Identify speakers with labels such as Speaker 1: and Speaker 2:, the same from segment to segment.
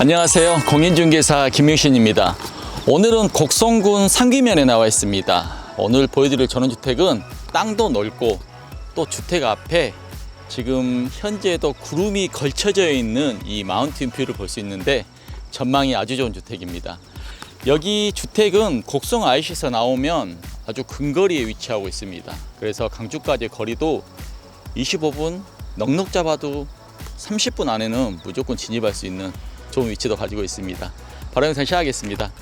Speaker 1: 안녕하세요. 공인중개사 김유신입니다. 오늘은 곡성군 상기면에 나와 있습니다. 오늘 보여드릴 전원주택은 땅도 넓고 또 주택 앞에 지금 현재도 구름이 걸쳐져 있는 이 마운틴 뷰를 볼 수 있는데 전망이 아주 좋은 주택입니다. 여기 주택은 곡성 IC에서 나오면 아주 근거리에 위치하고 있습니다. 그래서 강주까지 거리도 25분 넉넉 잡아도 30분 안에는 무조건 진입할 수 있는 좋은 위치도 가지고 있습니다. 바로 영상 시작하겠습니다.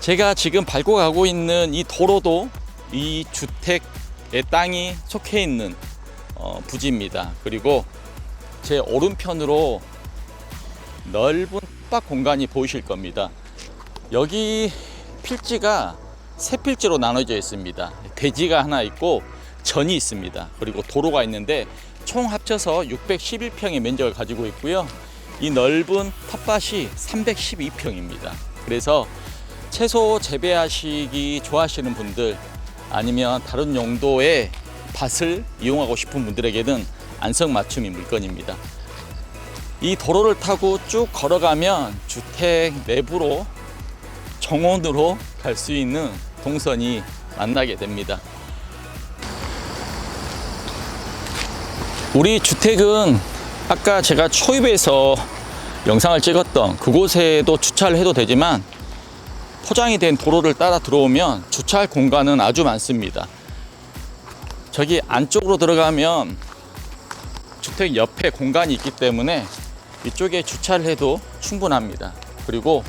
Speaker 1: 제가 지금 밟고 가고 있는 이 도로도 이 주택의 땅이 속해 있는 어, 부지입니다. 그리고 제 오른편으로 넓은 탁박 공간이 보이실 겁니다. 여기 필지가 세 필지로 나눠져 있습니다. 대지가 하나 있고 전이 있습니다. 그리고 도로가 있는데 총 합쳐서 611평의 면적을 가지고 있고요. 이 넓은 텃밭이 312평입니다. 그래서 채소 재배하시기 좋아하시는 분들 아니면 다른 용도의 밭을 이용하고 싶은 분들에게는 안성맞춤이 물건입니다. 이 도로를 타고 쭉 걸어가면 주택 내부로 정원으로 갈 수 있는 동선이 만나게 됩니다. 우리 주택은 아까 제가 초입에서 영상을 찍었던 그곳에도 주차를 해도 되지만 포장이 된 도로를 따라 들어오면 주차할 공간은 아주 많습니다. 저기 안쪽으로 들어가면 주택 옆에 공간이 있기 때문에 이쪽에 주차를 해도 충분합니다. 그리고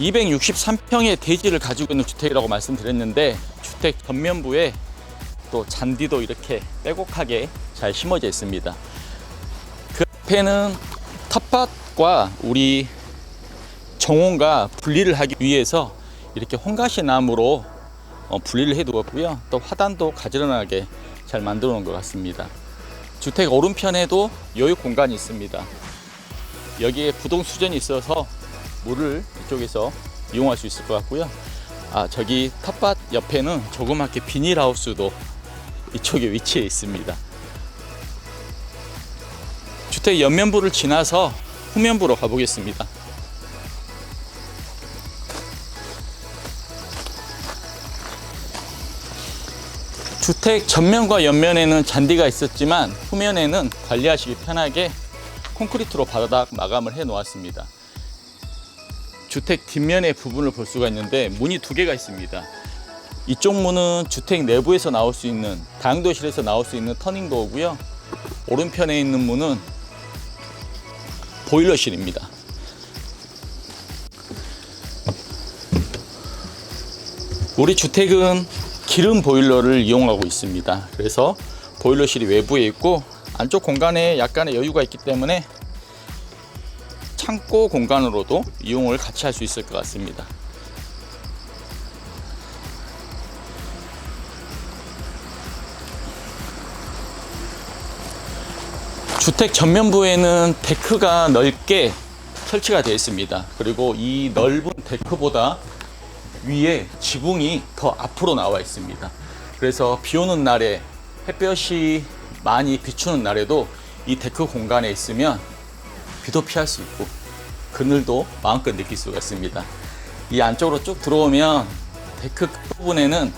Speaker 1: 263평의 대지를 가지고 있는 주택이라고 말씀드렸는데 주택 전면부에 또 잔디도 이렇게 빼곡하게 잘 심어져 있습니다. 그 앞에는 텃밭과 우리 정원과 분리를 하기 위해서 이렇게 홍가시 나무로 어, 분리를 해 두었고요. 또 화단도 가지런하게 잘 만들어 놓은 것 같습니다. 주택 오른편에도 여유 공간이 있습니다. 여기에 부동 수전이 있어서 물을 이쪽에서 이용할 수 있을 것 같고요. 아, 저기 텃밭 옆에는 조그맣게 비닐하우스도 이쪽에 위치해 있습니다. 주택 옆면부를 지나서 후면부로 가보겠습니다. 주택 전면과 옆면에는 잔디가 있었지만 후면에는 관리하시기 편하게 콘크리트로 바닥 마감을 해 놓았습니다. 주택 뒷면의 부분을 볼 수가 있는데 문이 두 개가 있습니다. 이쪽 문은 주택 내부에서 나올 수 있는 다용도실에서 나올 수 있는 터닝 도어고요. 오른편에 있는 문은 보일러실입니다. 우리 주택은 기름 보일러를 이용하고 있습니다. 그래서 보일러실이 외부에 있고 안쪽 공간에 약간의 여유가 있기 때문에 창고 공간으로도 이용을 같이 할 수 있을 것 같습니다. 주택 전면부에는 데크가 넓게 설치가 되어 있습니다. 그리고 이 넓은 데크보다 위에 지붕이 더 앞으로 나와 있습니다. 그래서 비 오는 날에 햇볕이 많이 비추는 날에도 이 데크 공간에 있으면 비도 피할 수 있고 그늘도 마음껏 느낄 수가 있습니다. 이 안쪽으로 쭉 들어오면 데크 부분에는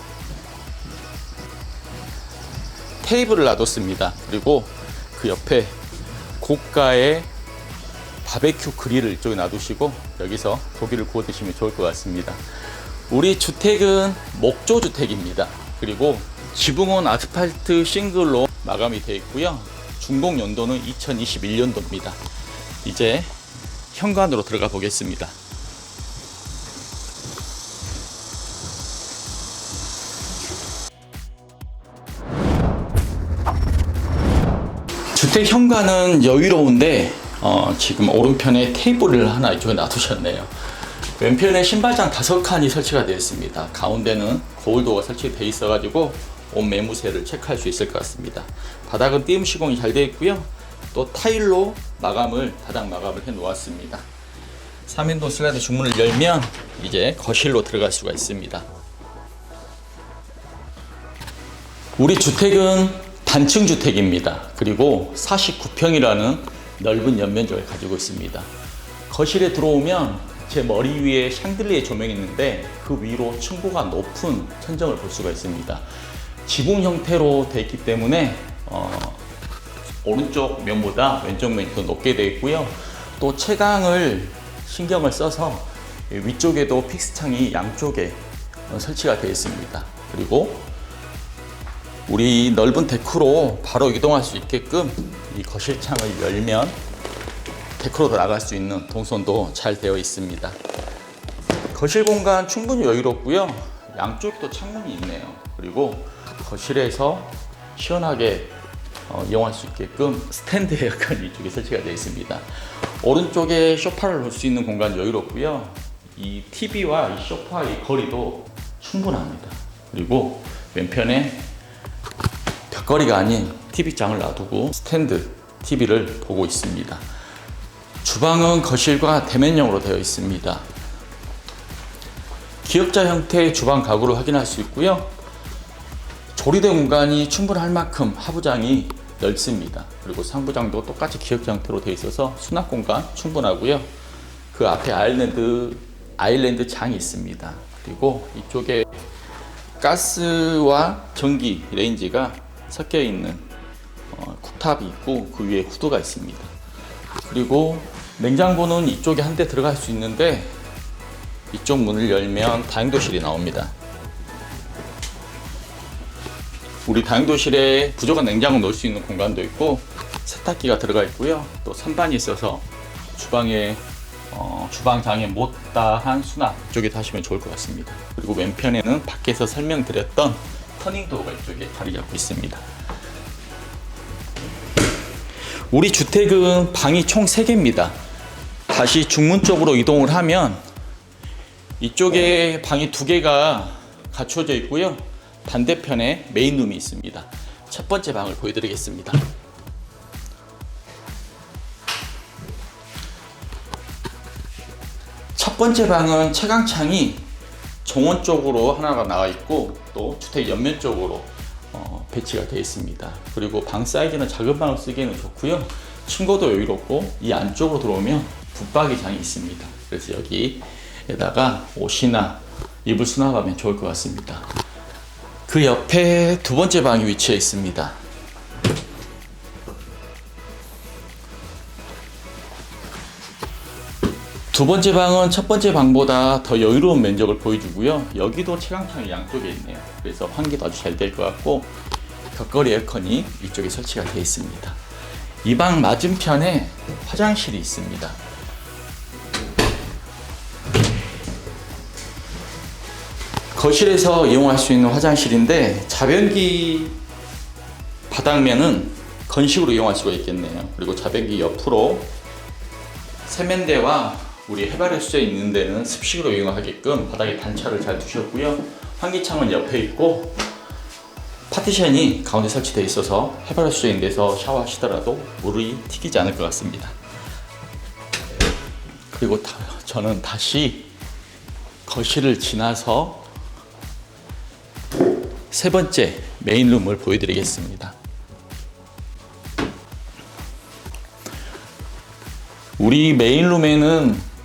Speaker 1: 테이블을 놔뒀습니다. 그리고 그 옆에 고가의 바베큐 그릴을 이쪽에 놔두시고 여기서 고기를 구워 드시면 좋을 것 같습니다. 우리 주택은 목조 주택입니다. 그리고 지붕은 아스팔트 싱글로 마감이 되어 있고요. 준공 연도는 2021년도입니다. 이제 현관으로 들어가 보겠습니다. 주택 현관은 여유로운데 어, 지금 오른편에 테이블을 하나 이쪽에 놔두셨네요. 왼편에 신발장 다섯 칸이 설치가 되어 있습니다. 가운데는 거울도가 설치되어 있어가지고 온 매무새를 체크할 수 있을 것 같습니다. 바닥은 띄움 시공이 잘 되어 있고요. 또 타일로 마감을 바닥 마감을 해 놓았습니다. 3인동 슬라이드 중문을 열면 이제 거실로 들어갈 수가 있습니다. 우리 주택은 단층 주택입니다. 그리고 49평이라는 넓은 연면적을 가지고 있습니다. 거실에 들어오면 제 머리 위에 샹들리에 조명이 있는데 그 위로 층고가 높은 천정을 볼 수가 있습니다. 지붕 형태로 되어 있기 때문에 어, 오른쪽 면보다 왼쪽 면이 더 높게 되어 있고요. 또 채광을 신경을 써서 위쪽에도 픽스 창이 양쪽에 어, 설치가 되어 있습니다. 그리고 우리 넓은 데크로 바로 이동할 수 있게끔 이 거실 창을 열면 데크로 나갈 수 있는 동선도 잘 되어 있습니다. 거실 공간 충분히 여유롭고요. 양쪽도 창문이 있네요. 그리고 거실에서 시원하게 어, 이용할 수 있게끔 스탠드 에어컨이 이쪽에 설치가 되어 있습니다. 오른쪽에 소파를 놓을 수 있는 공간 여유롭고요. 이 TV와 이 소파의 거리도 충분합니다. 그리고 왼편에 벽걸이가 아닌 TV장을 놔두고 스탠드 TV를 보고 있습니다. 주방은 거실과 대면형으로 되어 있습니다. 기역자 형태의 주방 가구를 확인할 수 있고요. 조리대 공간이 충분할 만큼 하부장이 넓습니다. 그리고 상부장도 똑같이 기역자 형태로 되어 있어서 수납 공간 충분하고요. 그 앞에 아일랜드 아일랜드 장이 있습니다. 그리고 이쪽에 가스와 전기 레인지가 섞여 있는 어, 쿡탑이 있고 그 위에 후드가 있습니다. 그리고 냉장고는 이쪽에 한 대 들어갈 수 있는데 이쪽 문을 열면 다용도실이 나옵니다. 우리 다용도실에 부족한 냉장고 넣을 수 있는 공간도 있고 세탁기가 들어가 있고요. 또 선반이 있어서 주방에 어, 주방장에 못다한 수납 이쪽에 다시면 좋을 것 같습니다. 그리고 왼편에는 밖에서 설명드렸던 터닝 도어가 이쪽에 자리 잡고 있습니다. 우리 주택은 방이 총 3개입니다. 다시 중문 쪽으로 이동을 하면 이쪽에 방이 두 개가 갖춰져 있고요. 반대편에 메인룸이 있습니다. 첫 번째 방을 보여드리겠습니다. 첫 번째 방은 채광창이 정원 쪽으로 하나가 나와 있고 또 주택 옆면 쪽으로 어, 배치가 되어 있습니다. 그리고 방 사이즈는 작은 방을 쓰기에는 좋고요. 층고도 여유롭고 이 안쪽으로 들어오면 붙박이장이 있습니다. 그래서 여기에다가 옷이나 이불 수납하면 좋을 것 같습니다. 그 옆에 두 번째 방이 위치해 있습니다. 두 번째 방은 첫 번째 방보다 더 여유로운 면적을 보여주고요. 여기도 채광창이 양쪽에 있네요. 그래서 환기도 아주 잘 될 것 같고 벽걸이 에어컨이 이쪽에 설치가 되어 있습니다. 이 방 맞은편에 화장실이 있습니다. 거실에서 이용할 수 있는 화장실인데 자변기 바닥면은 건식으로 이용할 수가 있겠네요. 그리고 자변기 옆으로 세면대와 우리 해바라기 수제 있는 데는 습식으로 이용하게끔 바닥에 단차를 잘 두셨고요. 환기창은 옆에 있고 파티션이 가운데 설치되어 있어서 해바라기 수제 있는 데서 샤워하시더라도 물이 튀기지 않을 것 같습니다. 그리고 다- 저는 다시 거실을 지나서 세 번째 메인룸을 보여드리겠습니다. 우리 메인룸에는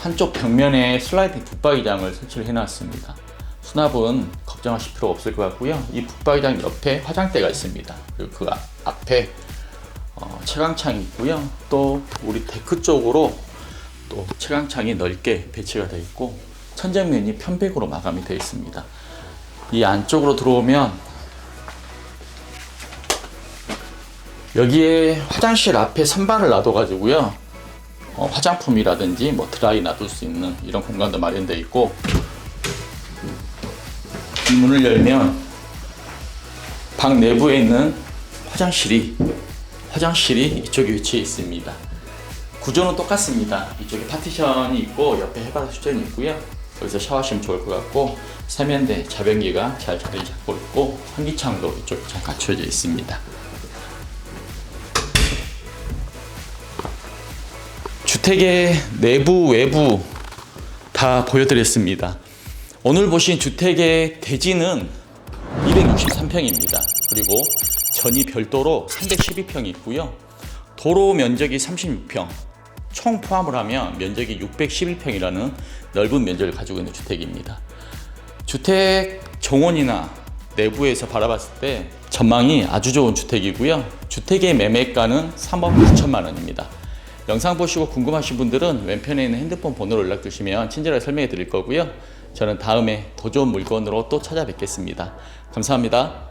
Speaker 1: 한쪽 벽면에 슬라이딩 붙박이장을 설치를 해놨습니다. 수납은 걱정하실 필요 없을 것 같고요. 이 붙박이장 옆에 화장대가 있습니다. 그리고 그 앞- 앞에 어, 채광창이 있고요. 또 우리 데크 쪽으로 또 채광창이 넓게 배치가 되어 있고 천장면이 편백으로 마감이 되어 있습니다. 이 안쪽으로 들어오면 여기에 화장실 앞에 선반을 놔둬 가지고요. 어, 화장품이라든지 뭐 드라이 놔둘 수 있는 이런 공간도 마련되어 있고 이 문을 열면 방 내부에 있는 화장실이 화장실이 이쪽에 위치해 있습니다. 구조는 똑같습니다. 이쪽에 파티션이 있고 옆에 해바라기 수전이 있고요. 여기서 샤워하시면 좋을 것 같고 세면대, 자변기가 잘 자리 잡고 있고 환기창도 이쪽에 잘 갖춰져 있습니다. 주택의 내부, 외부 다 보여드렸습니다. 오늘 보신 주택의 대지는 263평입니다. 그리고 전이 별도로 312평이 있고요. 도로 면적이 36평, 총 포함을 하면 면적이 611평이라는 넓은 면적을 가지고 있는 주택입니다. 주택 정원이나 내부에서 바라봤을 때 전망이 아주 좋은 주택이고요. 주택의 매매가는 3억 9천만 원입니다. 영상 보시고 궁금하신 분들은 왼편에 있는 핸드폰 번호로 연락 주시면 친절하게 설명해 드릴 거고요. 저는 다음에 더 좋은 물건으로 또 찾아뵙겠습니다. 감사합니다.